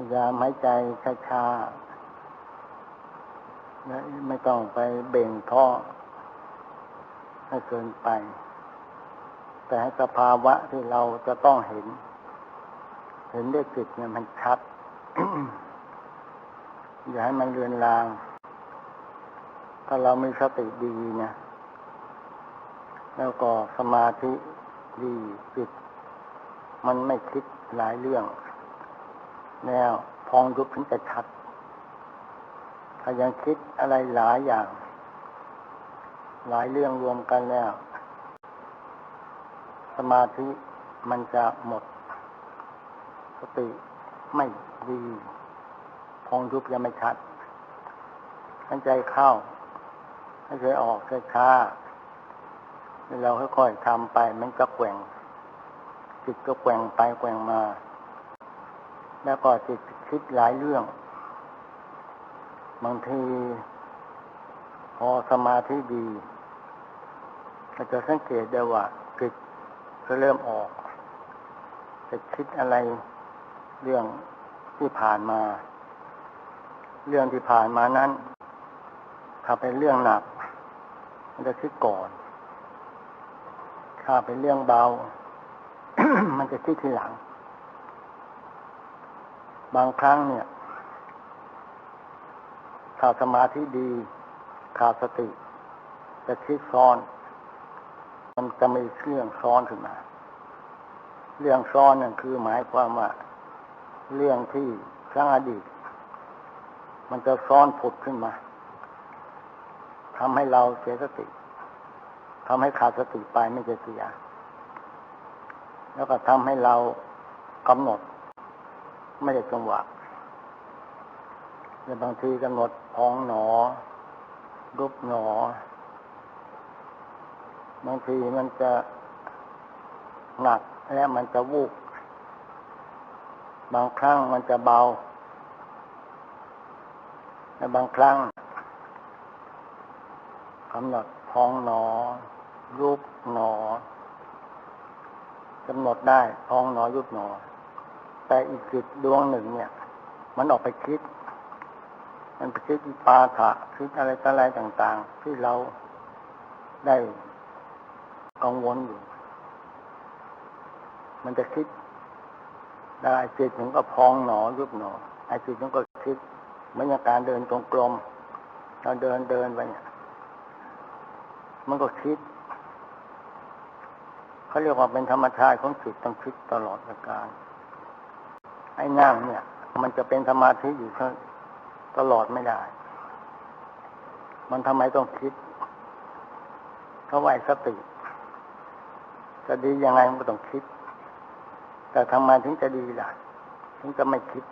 ยายามหายใจช้าๆและไม่ต้องไปเบ่งท้อให้เกินไป แต่ให้สภาวะที่เราจะต้องเห็น เห็นด้วยจิตเนี่ยมันชัด อย่าให้มันเลือนลาง ถ้าเรามีสติดีเนี่ยแล้วก็สมาธิดีจิต มันไม่คิดหลายเรื่อง แล้วพองยุบถึงจะชัด ถ้ายังคิดอะไรหลายอย่าง หลายเรื่องรวมกันแล้ว สมาธิมันจะหมด สติไม่ดีพองยุบยังไม่ชัดหันใจเข้าให้ใจออกช้าๆเราค่อยๆทำไป มันก็แกว่งจิตก็แกว่งไปแกว่งมา แล้วก็จิตคิดหลายเรื่อง บางที พอสมาธิดีเราจะสังเกตได้ว่าจิตก็เริ่มออกจะคิดอะไรเรื่องที่ผ่านมา เรื่องที่ผ่านมานั้นถ้าเป็นเรื่องหนัก มันจะคิดก่อน ถ้าเป็นเรื่องเบา มันจะคิดทีหลัง บางครั้งเนี่ยถ้าสมาธิดี ขาดสติจะคิดซ้อน มันจะมีเรื่องซ้อนขึ้นมา เรื่องซ้อนนั่นคือหมายความว่า เรื่องที่ครั้งอดีต มันจะซ้อนผุดขึ้นมาทำให้เราเสียสติทำให้ขาดสติไปไม่จะเสียแล้วก็ทำให้เรากำหนด ไม่ได้จังหวะในบางทีกำหนดพองหนอรุบหนอ บางทีมันจะหนักและมันจะวูบบางครั้งมันจะเบา และบางครั้งกำหนดพองหนอ รูปหนอกำหนดได้พองหนอยุบหนอ แต่อีกจิตดวงหนึ่ง เนี่ย มันออกไปคิด มันไปคิดปาถะคิดอะไรอะไรต่าง ๆ ที่เราได้กังวลอยู่ มันจะคิดได้จิตมันก็พองหนอยุบหนอไอ้จิตมันก็คิดเหมือนย่างการเดินตรงกลมเราเดินเดินไปเนี่ยมันก็คิดเขาเรียกว่าเป็นธรรมชาติของจิตต้องคิดตลอดอาการ ไอ้นั่งเนี่ย มันจะเป็นสมาธิอยู่ตลอดไม่ได้ มันทำไมต้องคิดเพราะว่าสติจะดียังไงมันก็ต้องคิด แต่ทำไมถึงจะดีล่ะ ถึงจะไม่คิด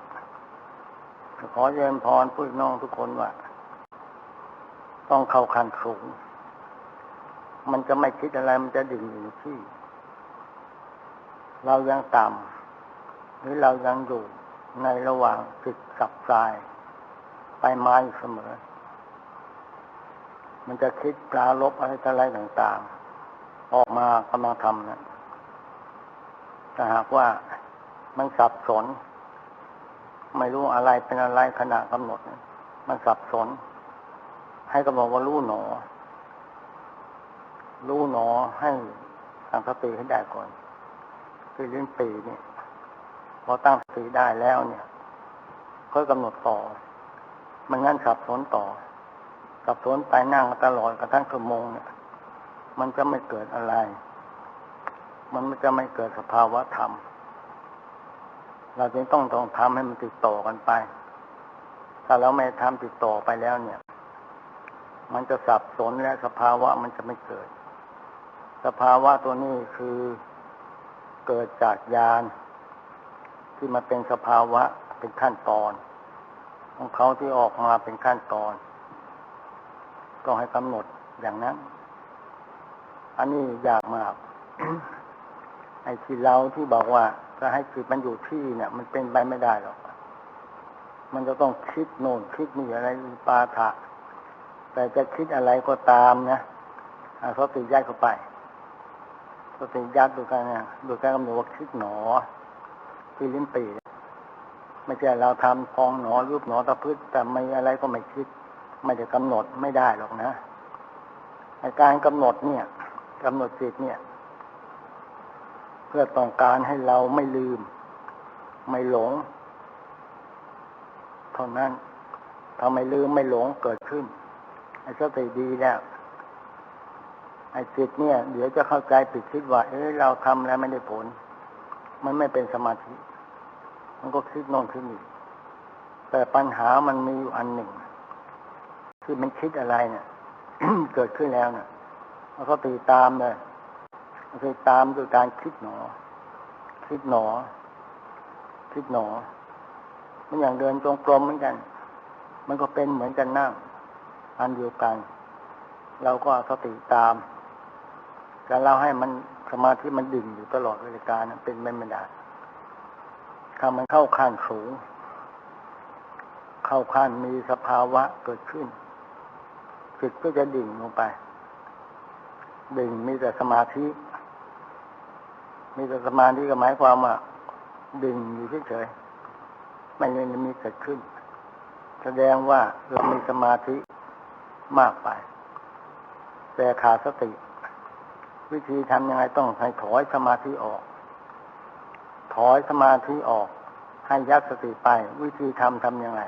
ขอเยินพรพูดน้องทุกคนว่า ต้องเข้าขั้นสูง มันจะไม่คิดอะไร มันจะดิ่งอยู่ที่ เรายังต่ำ หรือเรายังอยู่ในระหว่างจิตกับกาย ไปมาอยู่เสมอ มันจะคิดปลาลบอะไรต่อะไรต่างๆ ออกมากำลังทำนะถ้าหากว่ามันสับสน ไม่รู้อะไรเป็นอะไรขณะกำหนด มันสับสน ให้กำหนดว่ารู้หนอ รู้หนอให้ตั้งสติให้ได้ก่อนคือลิ้นปีเนี่ย พอตั้งสติได้แล้วเนี่ยค่อยกำหนดต่อ มันงั้นสับสนต่อสับสนไปนั่งตลอดกระทั่งชั่วโมงเนี่ย มันจะไม่เกิดอะไร มันจะไม่เกิดสภาวะธรรม เราจึงต้องต้องทำให้มันติดต่อกันไป ถ้าเราไม่ทำติดต่อไปแล้วเนี่ย มันจะสับสนและสภาวะมันจะไม่เกิด สภาวะตัวนี้คือเกิดจากญาณ ที่มาเป็นสภาวะเป็นขั้นตอน ของเขาที่ออกมาเป็นขั้นตอน ก็ให้กำหนดอย่างนั้น อันนี้ยากมาก ไอ้ที่เราที่บอกว่าจะให้จิตมันอยู่ที่เนี่ย มันเป็นไปไม่ได้หรอก มันจะต้องคิดโน่นคิดนี่อะไรปาถะแต่จะคิดอะไรก็ตามนะเขาติยัดเข้าไปสติยัดดูกันเนี่ยดูการกำหนดว่าคิดหนอ ที่ลิ้นปีไม่ใช่เราทำพองหนอยุบหนอตะพืชแต่ไม่อะไรก็ไม่คิด ไม่ได้กำหนดไม่ได้หรอกนะการกำหนดเนี่ยกำหนดจิตเนี่ย เพื่อต้องการให้เราไม่ลืม ไม่หลงเท่านั้นถ้าไมลืมไม่หลงเกิดขึ้นไอ้สติดีแล้วไอ้จิตเนี่ย เดี๋ยวจะเข้าใจผิดคิดว่า เอ้ยเราทำแล้วไม่ได้ผล มันไม่เป็นสมาธิ มันก็คิดน่นคิดนี่แต่ปัญหามันมีอยู่อันหนึ่ง ที่มันคิดอะไรเนี่ยเกิดขึ้นแล้วเนี่ยมันก็ตีตามเลยตีตามโดยการคิดหนอ คิดหนอ คิดหนอ มันอย่างเดินจงกรมเหมือนกัน มันก็เป็นเหมือนกันนั่งอันเดียวกัน เราก็สติตามแต่เราให้มันสมาธิมันดิ่งอยู่ตลอดเวลาการเป็นไม่ได้ ถ้ามันเข้าขั้นสูง เข้าขั้นมีสภาวะเกิดขึ้นจิตก็จะดิ่งลงไป ดิ่งมีแต่สมาธิ มีแต่สมาธิก็หมายความว่าดิ่งอยู่เฉยๆไม่เลยมีเกิดขึ้น แสดงว่าเรามีสมาธิมากไป แต่ขาดสติ วิธีทำยังไงต้องให้ถอยสมาธิออก ถอยสมาธิออก ให้ยัดสติไปวิธีทำทำยังไง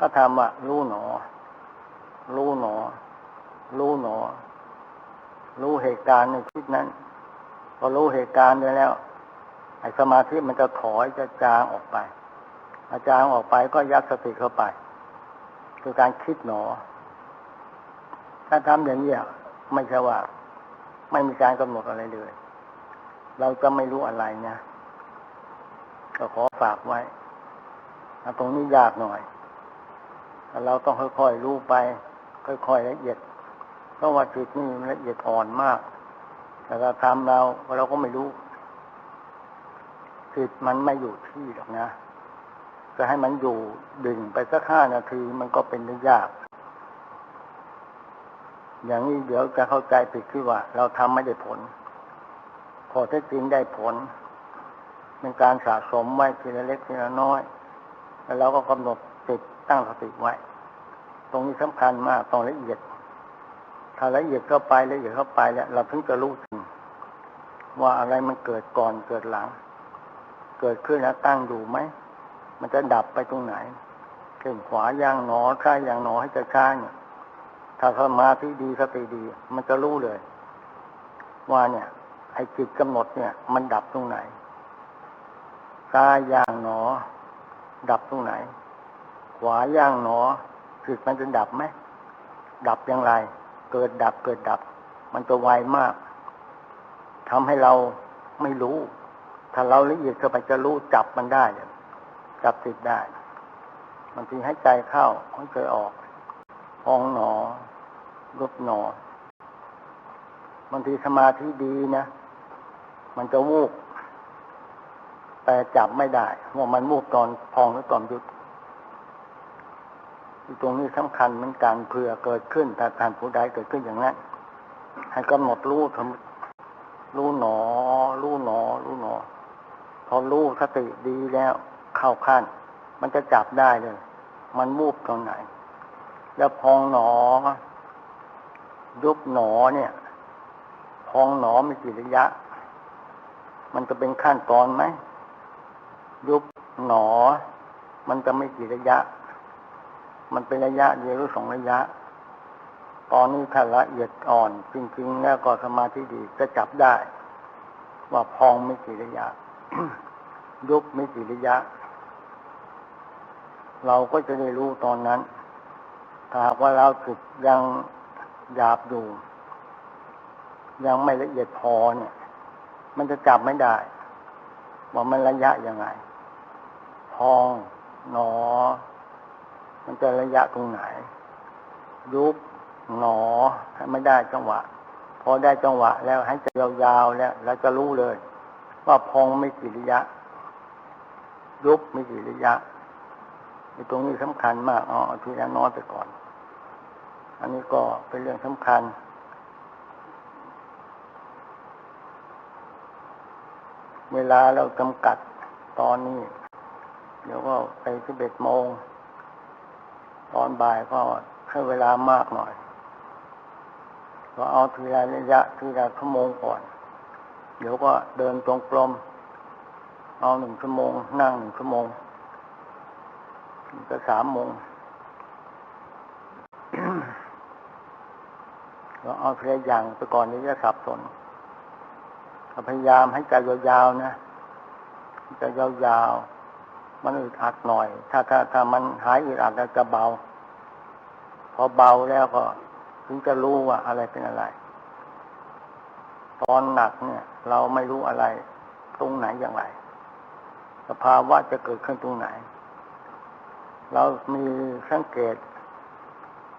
ก็ทำว่ารู้หนอ รู้หนอ รู้หนอ รู้เหตุการณ์ในชีวิตนั้นพอรู้เหตุการณ์ได้แล้วไอ้สมาธิมันจะถอยจะจางออกไปอาจางออกไปก็ยัดสติเข้าไป คือการคิดหนอ ถ้าทำอย่างนี้ไม่ใช่ว่า ไม่มีการกำหนดอะไรเลย เราจะไม่รู้อะไรนะ ก็ขอฝากไว้ตรงนี้ยากหน่อย เราต้องค่อยๆรู้ไป ค่อยๆละเอียด เพราะว่าจิตนี่มันละเอียดอ่อนมาก แต่เราทำเราเราก็ไม่รู้จิตมันไม่อยู่ที่หรอกนะจะให้มันอยู่ดึงไปสักห้านาทีมันก็เป็นได้ยาก อย่างนี้เดี๋ยวจะเข้าใจผิดคือว่า เราทำไม่ได้ผล พอถ้จริงได้ผล เป็นการสะสมไว้ทีละเล็กทีละน้อย แล้วเราก็กำหนดติดตั้งสติไว้ ตรงนี้สำคัญมากตองละเอียด ถ้าละเอียดเข้าไปละเอียดเข้าไปแล้วเราถึงจะรู้จริงว่าอะไรมันเกิดก่อนเกิดหลัง เกิดขึ้นแล้วตั้งอยู่ไหม มันจะดับไปตรงไหนเข่งขวาย่างหนอซ้ายย่างหนอให้จะช้าเนี่ยถ้าสมาธิดีสติดี มันจะรู้เลย ว่าเนี่ยไอ้จิตกำหนดเนี่ย มันดับตรงไหน ซ้ายย่างหนอ ดับตรงไหน ขวาย่างหนอจิตมันจะดับไหมดับอย่างไร เกิดดับเกิดดับ มันจะไวมากทำให้เราไม่รู้ ถ้าเราละเอียดเข้าไปจะรู้จับมันได้จับจิตได้บางทีให้ใจเข้าให้ใจออกพองหนอรุบหนอบางทีสมาธิดีนะ มันจะวูบ แต่จับไม่ได้ว่ามันวูบตอนพองหรือตอนยุดตรงนี้สำคัญเหมือนกันเผื่อเกิดขึ้นถ้าการผู้ใดเกิดขึ้นอย่างนั้นให้กำหนดรู้ทำรู้หนอ รู้หนอ รู้หนอ พอรู้สติดีแล้วเข้าขั้น มันจะจับได้เลย มันมูบตรงไหน แล้วพองหนอ ยุบหนอเนี่ย พองหนอมีกี่ระยะ มันจะเป็นขั้นตอนไหม ยุบหนอ มันจะไม่กี่ระยะ มันเป็นระยะเดียวหรือสองระยะ ตอนนี้ถ้าละเอียดอ่อน จริง ๆ แล้วก็สมาธิดีจะจับได้ ว่าพองไม่กี่ระยะ ยุบไม่กี่ระยะ เราก็จะได้รู้ตอนนั้นถ้าว่าเราจิตยังหยาบอยู่ยังไม่ละเอียดพอเนี่ย มันจะจับไม่ได้ ว่ามันระยะยังไง พองหนอ มันจะระยะตรงไหน ยุบหนอให้ไม่ได้จังหวะ พอได้จังหวะ แล้วให้จะยาวๆแล้วเราจะรู้เลย ว่าพองไม่กี่ระยะ ยุบไม่กี่ระยะในตรงนี้สำคัญมากอ๋อทีละน้อยไปก่อน อันนี้ก็เป็นเรื่องสำคัญเวลาเราจำกัดตอนนี้ เดี๋ยวก็ไปสิบเอ็ดโมง ตอนบ่ายก็ให้เวลามากหน่อย ก็เอาทีละระยะทีละชั่วโมงก่อน เดี๋ยวก็เดินตรงกลม เอาหนึ่งชั่วโมง นั่งหนึ่งชั่วโมงก็สามโมงเราเอาทีละอย่างไปก่อนนี้จะสับสนพยายามให้ใจยาวๆนะใจยาวๆ มันอึดอัดหน่อย ถ้าถ้าถ้ามันหายอึดอัดแล้วจะเบา พอเบาแล้วก็ ถึงจะรู้ว่าอะไรเป็นอะไร ตอนหนักเนี่ย เราไม่รู้อะไรตรงไหนอย่างไร สภาวะจะเกิดขึ้นตรงไหน เรามีสังเกต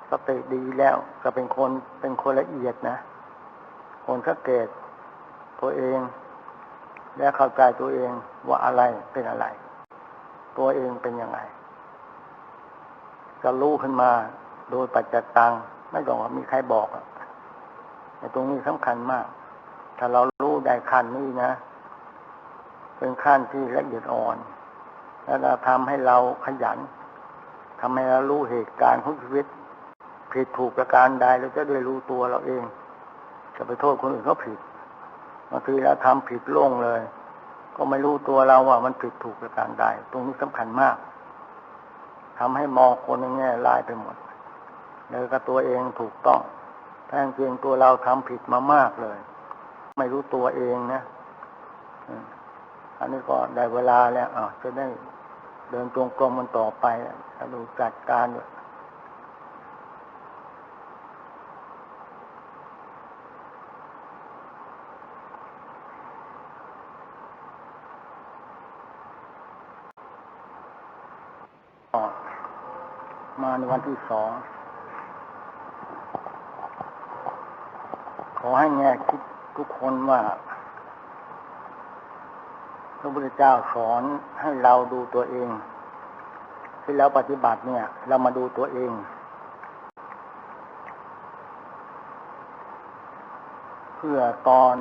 สติดีแล้วก็เป็นคนเป็นคนละเอียดนะ คนสังเกตตัวเอง และเข้าใจตัวเองว่าอะไรเป็นอะไร ตัวเองเป็นยังไงจะรู้ขึ้นมาโดยปัจจตัง ไม่ต้องว่ามีใครบอกอะแต่ตรงนี้สำคัญมาก ถ้าเรารู้ได้ขั้นนี้นะ เป็นขั้นที่ละเอียดอ่อน แล้วเราทำให้เราขยันทำให้เรารู้เหตุการณ์ของชีวิต ผิดถูกประการใดเราจะได้รู้ตัวเราเอง จะไปโทษคนอื่นเขาผิดบางทีเราทำผิดโล่งเลย ก็ไม่รู้ตัวเราว่ามันผิดถูกประการใดตรงนี้สำคัญมากทำให้มองคนในแง่ลายไปหมดเลยกับตัวเองถูกต้องแท้จริงตัวเราทำผิดมามากเลย ไม่รู้ตัวเองนะอันนี้ก็ได้เวลาแล้วอะจะได้เดินตรงกลมมันต่อไปดูจัดการด้วย วันที่สอง ขอให้แง่คิดทุกคนว่า พระพุทธเจ้าสอนให้เราดูตัวเอง ที่แล้วปฏิบัติเนี่ย เรามาดูตัวเอง เพื่อตอน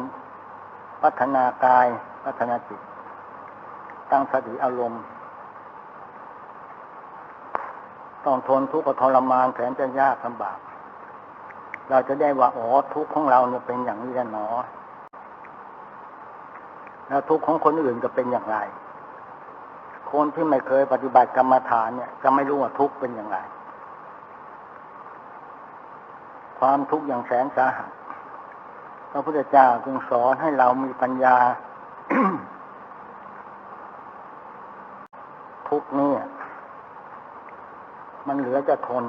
พัฒนากาย พัฒนาจิต ตั้งสติอารมณ์ ต้องทนทุกข์ทรมานแสนจะยากลำบาก เราจะได้ว่าอ๋อทุกข์ของเราเนี่ยเป็นอย่างนี้แหนอ แล้วทุกข์ของคนอื่นจะเป็นอย่างไร คนที่ไม่เคยปฏิบัติกรรมฐานเนี่ย จะไม่รู้ว่าทุกข์เป็นอย่างไร ความทุกข์อย่างแสนสาหัสพระพุทธเจ้าจึงสอนให้เรามีปัญญา ทุกข์นี่ มันเหลือจะทน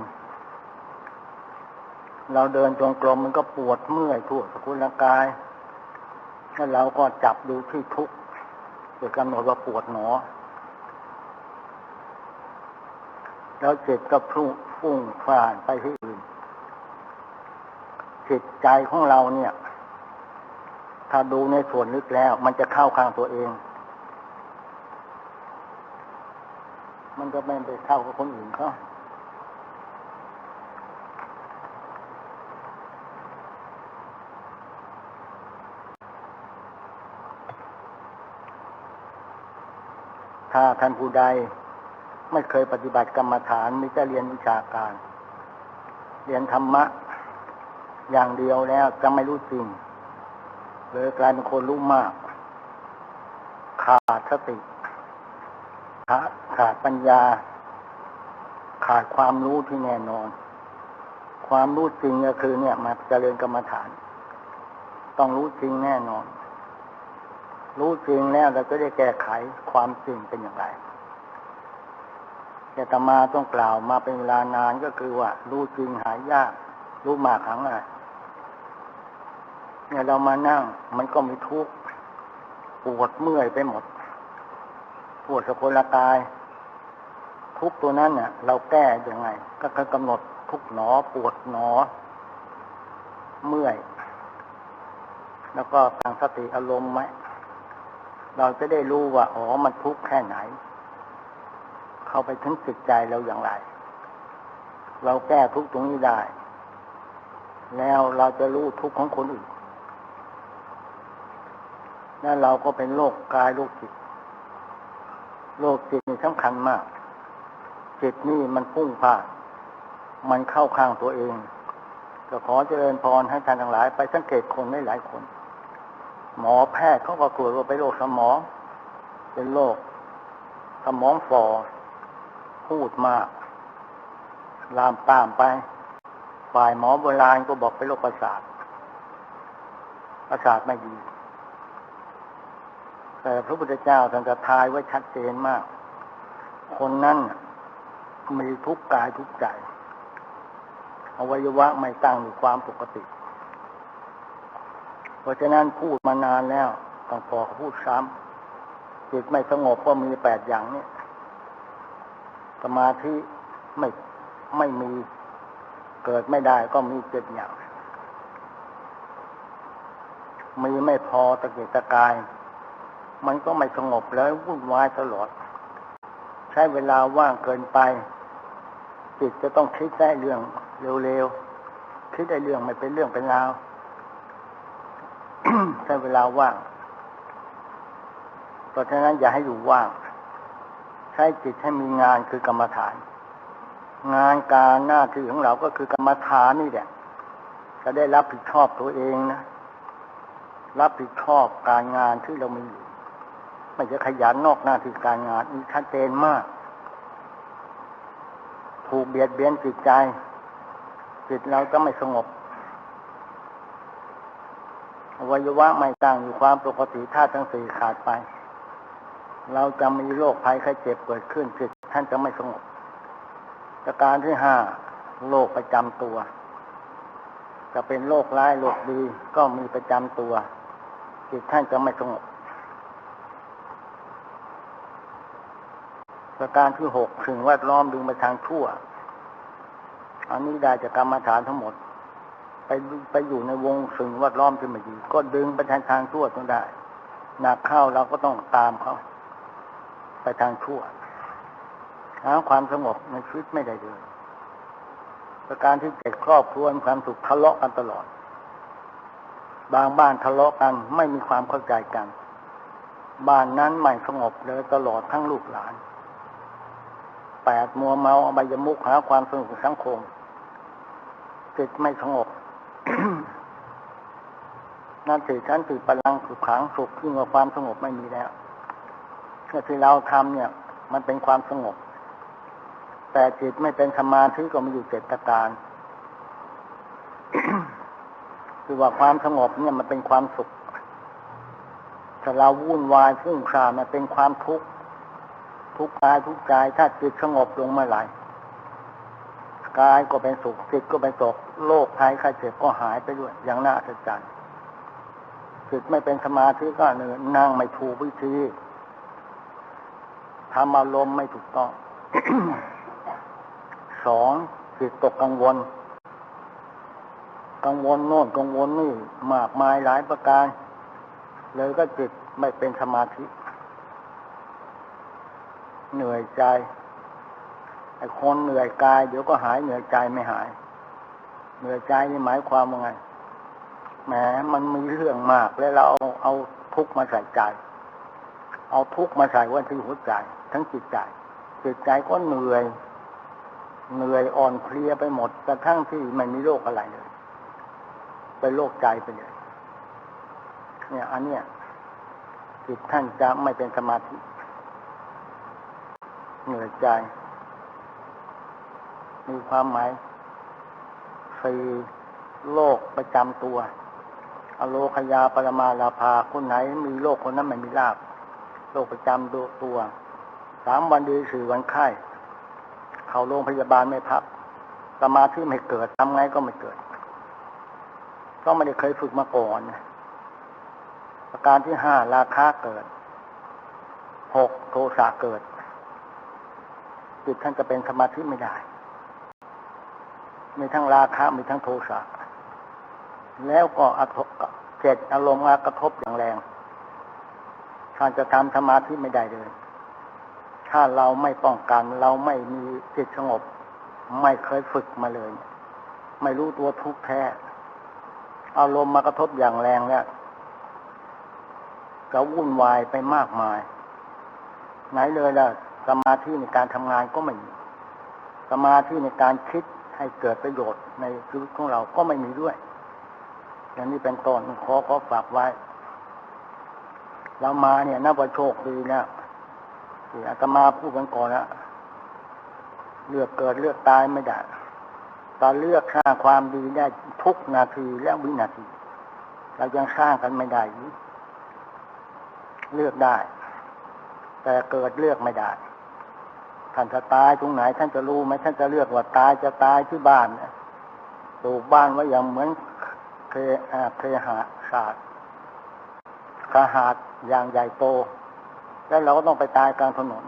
เราเดินจงกรมมันก็ปวดเมื่อยทั่วสกุลกายแล้วเราก็จับดูที่ทุกข์โดยกำหนดว่าปวดหนอ แล้วจิตก็พุ่งฟุ้งฟ่านไปที่อื่น จิตใจของเราเนี่ย ถ้าดูในส่วนลึกแล้ว มันจะเข้าข้างตัวเอง มันก็ไม่ไปเข้ากับคนอื่นเขา ท่านผู้ใด ไม่เคยปฏิบัติกรรมฐานมิจะเรียนวิชาการ เรียนธรรมะ อย่างเดียวแล้วจะไม่รู้จริงเลยกลายเป็นคนรู้มาก ขาดสติ ขาดขาดปัญญา ขาดความรู้ที่แน่นอน ความรู้จริงก็คือเนี่ยมาเจริญกรรมฐาน ต้องรู้จริงแน่นอน รู้จริงแล้วเราจะได้แก้ไขความจริงเป็นอย่างไรแต่ตมาต้องกล่าวมาเป็นเวลานานก็คือว่า รู้จริงหายยาก รู้มากครั้งอะไรเนี่ยเรามานั่ง มันก็มีทุกข์ปวดเมื่อยไปหมด ปวดสะโพลกาย ทุกตัวนั้นเนี่ยเราแก้ยังไง ก็คือกำหนดทุกหนอ ปวดหนอ เมื่อย แล้วก็ตั้งสติอารมณ์ไหม เราจะได้รู้ว่าอ๋อมันทุกข์แค่ไหน เข้าไปถึงจิตใจเราอย่างไร เราแก้ทุกข์ตรงนี้ได้ แล้วเราจะรู้ทุกข์ของคนอื่นแล้วเราก็เป็นโรคกายโรคจิตโลกจิตนี่สำคัญมาก จิตนี่มันพุ่งผ่านมันเข้าข้างตัวเอง ก็ขอเจริญพรให้ท่านทั้งหลาย ไปสังเกตคนได้หลายคน หมอแพทย์เขาก็กลัวว่าเป็นโรคสมอง เป็นโรคสมองฝ่อพูดมาก ลามตามไป ฝ่ายหมอโบราณก็บอกเป็นโรคประสาท ประสาทไม่ดี แต่พระพุทธเจ้าท่านจะทายไว้ชัดเจนมาก คนนั้นมีทุกกายทุกใจอวัยวะไม่ตั้งอยู่ความปกติ เพราะฉะนั้นพูดมานานแล้วต้องพอพูดซ้ำจิตไม่สงบก็มีแปดอย่างนี้สมาธิไม่ไม่มีเกิดไม่ได้ก็มีเจ็ดอย่าง มีไม่พอตะเกียกตะกาย มันก็ไม่สงบแล้ววุ่นวายตลอด ใช้เวลาว่างเกินไป จิตจะต้องคิดได้เรื่องเร็วๆคิดได้เรื่องไม่เป็นเรื่องเป็นราว ใช้เวลาว่าง เพราะฉะนั้นอย่าให้อยู่ว่าง ใช้จิตให้มีงานคือกรรมฐาน งานการหน้าที่ของเราก็คือกรรมฐานนี่แหละจะได้รับผิดชอบตัวเองนะรับผิดชอบการงานที่เรามีอยู่ไม่จะขยันนอกหน้าที่การงานนี่ชัดเจนมาก ถูกเบียดเบียนจิตใจ จิตเราจะไม่สงบ อวัยวะไม่ตั้งอยู่ความปกติธาตุทั้งสี่ขาดไป เราจะมีโรคภัยไข้เจ็บเกิดขึ้นจิตท่านจะไม่สงบประการที่ห้าโรคประจำตัว จะเป็นโรคร้ายโรคดีก็มีประจำตัว จิตท่านจะไม่สงบประการที่หกถึงแวดล้อมดึงไปทางชั่ว อันนี้ได้จากกรรมฐานทั้งหมด ไปไปอยู่ในวงสิ่งแวดล้อมที่ไม่ดีก็ดึงไปทางทางชั่วต้องได้หนักเข้าเราก็ต้องตามเขาไปทางชั่วหาความสงบในชีวิตไม่ได้เลยประการที่เจ็ดครอบครัวความสุขทะเลาะกันตลอด บางบ้านทะเลาะกันไม่มีความเข้าใจกัน บ้านนั้นไม่สงบเลยตลอดทั้งลูกหลานแปดมัวเมาอบายมุขหาความสงบสังคมจิตไม่สงบ นั่นสิฉันติพลังสุขขังสุขที่ว่าความสงบไม่มีแล้วก็ที่เราทำเนี่ย มันเป็นความสงบ แต่จิตไม่เป็นสมาธิก็มีอยู่เจ็ดประการคือว่าความสงบเนี่ยมันเป็นความสุขถ้าเราวุ่นวายฟุ้งซ่านมันเป็นความทุกข์ทุกข์กายทุกใจถ้าจิตสงบลงเมื่อไหร่กายก็เป็นสุขจิตก็เป็นสุขโรคภัยไข้เจ็บก็หายไปด้วยอย่างน่าอัศจรรย์ จิตไม่เป็นสมาธิก็เนื้อนั่งไม่ถูกวิธีทำอารมณ์ไม่ถูกต้อง สองจิตตกกังวล กังวลโน่นกังวลนี่มากมายหลายประการ เลยก็จิตไม่เป็นสมาธิ เหนื่อยใจ ไอ้คนเหนื่อยกาย เดี๋ยวก็หายเหนื่อยใจไม่หาย เหนื่อยใจนี่หมายความว่าไง แหมมันมีเรื่องมากแล้วเราเอาเอาทุกมาใส่ใจ เอาทุกมาใส่ไว้ที่หัวใจ ทั้งจิตใจจิตใจก็เหนื่อย เหนื่อยอ่อนเพลียไปหมดกระทั่งที่ไม่มีโรคอะไรเลยเป็นโรคใจไปเลยเนี่ยอันเนี้ยจิตท่านจะไม่เป็นสมาธิ เหนื่อยใจ มีความหมายสี่โรคประจำตัว อโลคยาปรมาลาภาคนไหนมีโรคคนนั้นไม่มีลาบโรคประจำตัวสามวันดีสี่วันไข้ เข้าโรงพยาบาลไม่พักสมาธิไม่เกิดทำไงก็ไม่เกิด ก็ไม่ได้เคยฝึกมาก่อนประการที่ห้าราคาเกิดหกโทสะเกิดจิตท่านจะเป็นสมาธิไม่ได้ มีทั้งราคะมีทั้งโทสะ แล้วก็อทเจ็ดอารมณ์มากระทบอย่างแรงท่านจะทำสมาธิไม่ได้เลย ถ้าเราไม่ป้องกัน เราไม่มีจิตสงบ ไม่เคยฝึกมาเลย ไม่รู้ตัวทุกแท้ อารมณ์มากระทบอย่างแรงเนี่ยก็วุ่นวายไปมากมาย ไหนเลยล่ะ สมาธิในการทำงานก็ไม่มี สมาธิในการคิดให้เกิดประโยชน์ในชีวิตของเราก็ไม่มีด้วย อย่างนี้เป็นต้นขอขอฝากไว้ เรามาเนี่ยนับว่าโชคดีนะที่อาตมาพูดกันก่อนนะเลือกเกิดเลือกตายไม่ได้ตอนเลือกสร้างความดีได้ทุกนาทีและวินาที เรายังสร้างกันไม่ได้ เลือกได้ แต่เกิดเลือกไม่ได้ท่านจะตายตรงไหน ท่านจะรู้ไหมท่านจะเลือกว่าตายจะตายที่บ้านนะปลูกบ้านไว้อย่างเหมือน เคอาเหาศาสตร์กหาดอย่างใหญ่โต แล้วเราก็ต้องไปตายกลางถนน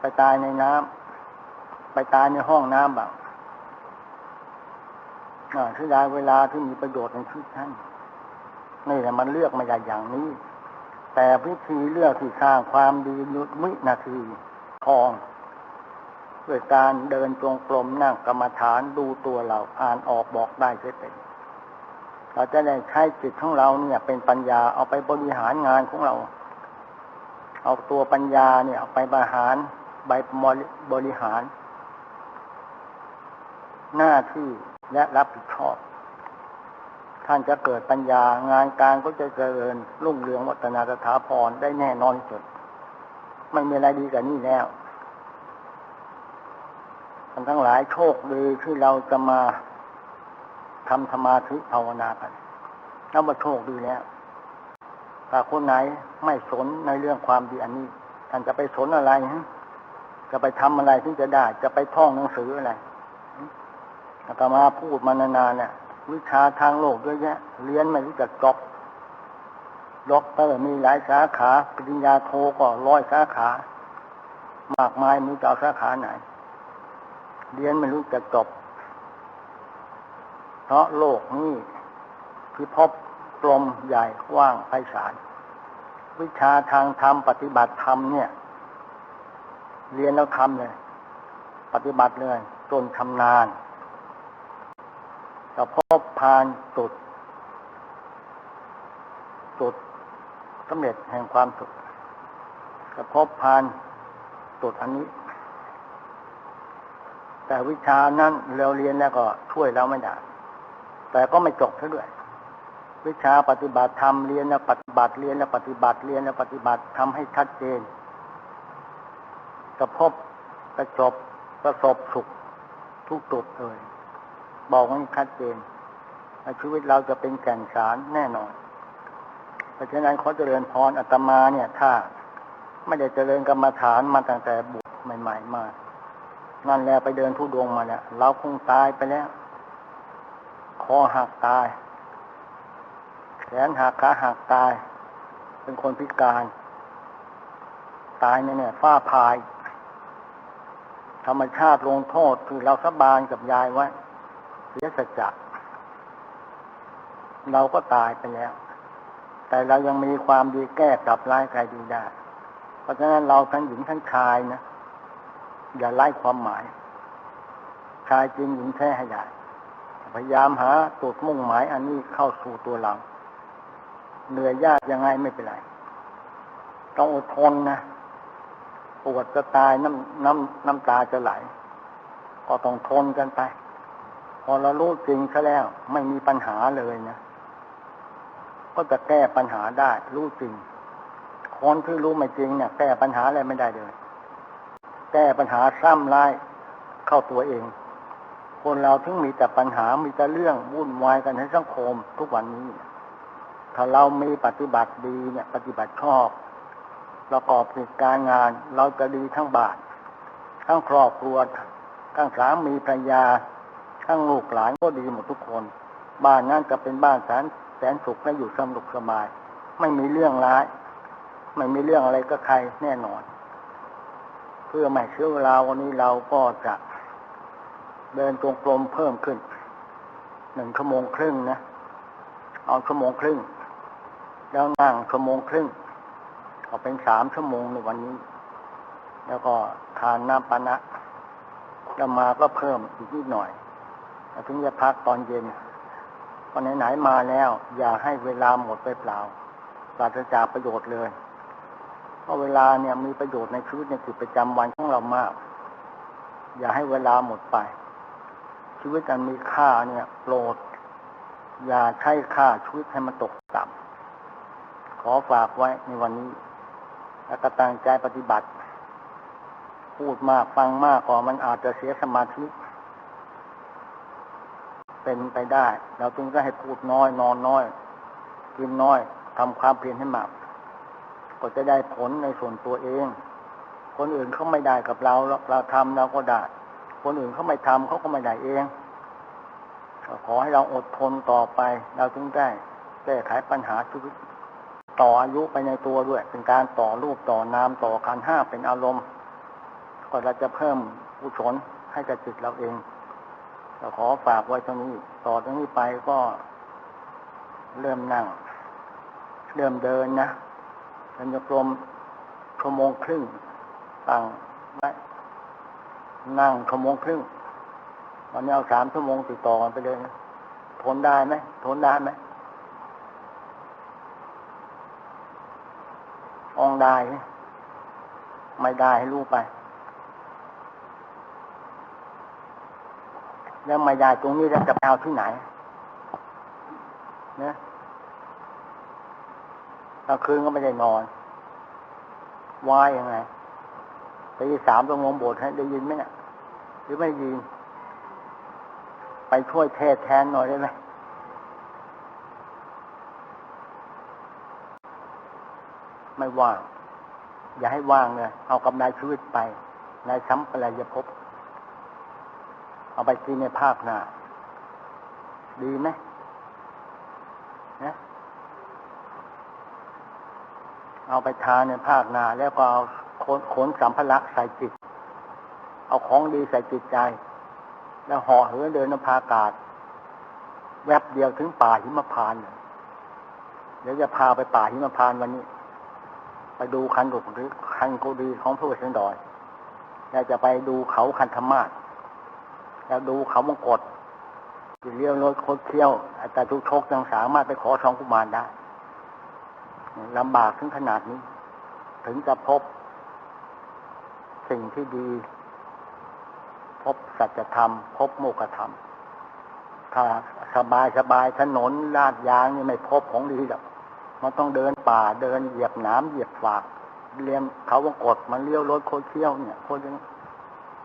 ไปตายในน้ำไปตายในห้องน้ำบ้างที่ได้เวลาที่มีประโยชน์ในชีวิตท่านนี่แหละมันเลือกไม่ได้อย่างนี้ แต่วิธีเลือกที่สร้างความดีนุวินาทีทองด้วยการเดินจงกรมนั่งกรรมฐานดูตัวเราอ่านออกบอกได้ใช่เป็น เราจะได้ใช้จิตของเราเนี่ย เป็นปัญญาเอาไปบริหารงานของเรา เอาตัวปัญญาเนี่ยเอาไปบริหารใบบริหาร หน้าที่และรับผิดชอบ ท่านจะเกิดปัญญางานการก็จะเจริญรุ่งเรืองวัฒนาสถาพรได้แน่นอนสุด ไม่มีอะไรดีกว่านี้แล้วท่านทั้งหลายโชคดีที่เราจะมา ทำสมาธิภาวนากันนับว่าโชคดีแล้วถ้าคนไหนไม่สนในเรื่องความดีอันนี้ ท่านจะไปสนอะไรฮะจะไปทำอะไรที่จะได้ จะไปท่องหนังสืออะไรอาตมาพูดมานานๆเนี่ย วิชาทางโลกเยอะแยะเรียนไม่รู้จักจบด็อกเตอร์มีหลายสาขาปริญญาโทก็ร้อยสาขา มากมายมีจะเอาสาขาไหน เรียนไม่รู้จักจบ เพราะโลกนี้พิภพกลมใหญ่กว้างไพศาลวิชาทางธรรมปฏิบัติธรรมเนี่ย เรียนแล้วทำเลย ปฏิบัติเลย จนชำนาญจะพบพานจุด จุดสำเร็จแห่งความสุขจะพบพานจุดอันนี้ แต่วิชานั้นเราเรียนแล้วก็ช่วยเราไม่ได้ แต่ก็ไม่จบเท่าด้วยวิชาปฏิบัติธรรมเรียนแล้วปฏิบัติเรียนแล้วปฏิบัติเรียนแล้วปฏิบัติทำให้ชัดเจนจะพบจะจบประสบสุขทุกจุดเลยบอกให้ชัดเจนชีวิตเราจะเป็นแก่นสารแน่นอนเพราะฉะนั้นขอเจริญพรอาตมาเนี่ย ถ้าไม่ได้เจริญกรรมฐานมาตั้งแต่บุตรใหม่ ๆ มา นั่นแล้วไปเดินทุดงมาเนี่ยเราคงตายไปแล้ว คอหักตาย แขนหักขาหักตาย เป็นคนพิการ ตายเนี่ยฟ้าพาย ธรรมชาติลงโทษคือเราสบานกับยายไว้เสียสัจจะเราก็ตายไปแล้ว แต่เรายังมีความดีแก้กลับร้ายใครดีได้ เพราะฉะนั้นเราทั้งหญิงทั้งชายนะ อย่าไล่ความหมาย ชายจริงหญิงแท้ให้ได้ พยายามหาจุดมุ่งหมายอันนี้เข้าสู่ตัวเราเหนื่อยยากยังไงไม่เป็นไร ต้องอดทนนะปวดจะตายน้ำน้ำน้ำตาจะไหล ก็ต้องทนกันไป พอเรารู้จริงซะแล้ว ไม่มีปัญหาเลยนะก็จะแก้ปัญหาได้ รู้จริง คนที่รู้ไม่จริงเนี่ย แก้ปัญหาอะไรไม่ได้เลย แก้ปัญหาซ้ำร้ายเข้าตัวเอง คนเราถึงมีแต่ปัญหา มีแต่เรื่องวุ่นวายกันในสังคมทุกวันนี้ ถ้าเรามีปฏิบัติดีเนี่ย ปฏิบัติชอบประกอบกิจการงาน เราจะดีทั้งบาท ทั้งครอบครัว ทั้งสามีภรรยา ทั้งลูกหลานก็ดีหมดทุกคน บ้านนั้นจะเป็นบ้านแสนแสนสุขและอยู่สนุกสบาย ไม่มีเรื่องร้าย ไม่มีเรื่องอะไรก็ใครแน่นอน เพื่อไม่เชื่อเวลาวันนี้เราก็จะ เดินตรงกลมเพิ่มขึ้น หนึ่งชั่วโมงครึ่งนะ เอาชั่วโมงครึ่ง แล้วนั่งชั่วโมงครึ่ง เอาเป็นสามชั่วโมงในวันนี้ แล้วก็ทานน้ำปานะแล้วมาก็เพิ่มอีกนิดหน่อยถึงจะพักตอนเย็นพอไหนๆมาแล้ว อย่าให้เวลาหมดไปเปล่าปราศจากประโยชน์เลย เพราะเวลาเนี่ยมีประโยชน์ในชีวิตในกิจประจำวันของเรามาก อย่าให้เวลาหมดไป ชีวิตอันมีค่าเนี่ยโปรด อย่าใช้ค่าชีวิตให้มันตกต่ำขอฝากไว้ในวันนี้ แล้วก็ตั้งใจปฏิบัติ พูดมากฟังมากก่อมันอาจจะเสียสมาธิ เป็นไปได้ เราจึงก็ให้พูดน้อย นอนน้อย กินน้อยทำความเพียรให้มาก ก็จะได้ผลในส่วนตัวเอง คนอื่นเขาไม่ได้กับเราหรอกเราทำเราก็ได้ คนอื่นเขาไม่ทำเขาก็ไม่ได้เองขอให้เราอดทนต่อไป เราจึงได้แก้ไขปัญหาชีวิตต่ออายุไปในตัวด้วย เป็นการต่อรูปต่อนามต่อการห้าเป็นอารมณ์ก็เราจะเพิ่มกุศลให้กับจิตเราเองก็ขอฝากไว้ตรงนี้ ต่อตรงนี้ไปก็เริ่มนั่ง เริ่มเดินนะเดินโยกลมชั่วโมงครึ่งตั้งไว้ นั่งชั่วโมงครึ่งวันนี้เอาสามชั่วโมงติดต่อกันไปเลยนะทนได้ไหมทนได้ไหมอองได้ไหมไม่ได้ให้รู้ไป แล้วไม่ได้ตรงนี้จะไปเอาที่ไหนนะกลางคืนก็ไม่ได้นอนว่ายังไง ตีสามต้องลงโบสถ์ให้ได้ยินไหมเนี่ยหรือไม่ยิน ไปช่วยเทศแทนหน่อยได้ไหมไม่ว่าง อย่าให้ว่างเลยเอากำไรชีวิตไปในสัมปรายภพเอาไปกินในภาคหน้าดีไหมนะเอาไปทานในภาคหน้าแล้วก็เอา ขนขนสัมภาระใส่จิต เอาของดีใส่จิตใจ แล้วห่อเหินเดินนภาอากาศ แวบเดียวถึงป่าหิมพานเลยเดี๋ยวจะพาไปป่าหิมพานวันนี้ ไปดูคันกุฎีคันกุดีของพระเวสสันดรแล้วจะไปดูเขาคันธมาศแล้วดูเขามงกฎเลี้ยวรถโคตรเที่ยวแต่ทุกโชคยังสามารถไปขอทองกุมารได้ลำบากถึงขนาดนี้ ถึงจะพบ สิ่งที่ดี พบสัจธรรม พบโมกขธรรม ถ้าสบายสบายถนนลาดยางนี่ไม่พบของดีหรอกมันต้องเดินป่าเดินเหยียบน้ำเหยียบฝากเรียมเขาวงกดมันเลี้ยวรถโคเที่ยวเนี่ยโคตร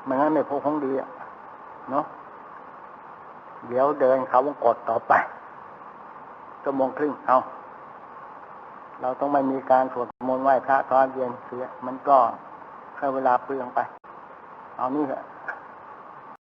ไม่งั้นไม่พบของดีอะเนาะเดี๋ยวเดินเขาวงกดต่อไปชั่วโมงครึ่งเอาเราต้องไม่มีการสวดมนต์ไหว้พระตอนเย็นเสีย มันก็ เวลาเปลืองไป เอานี่แหละ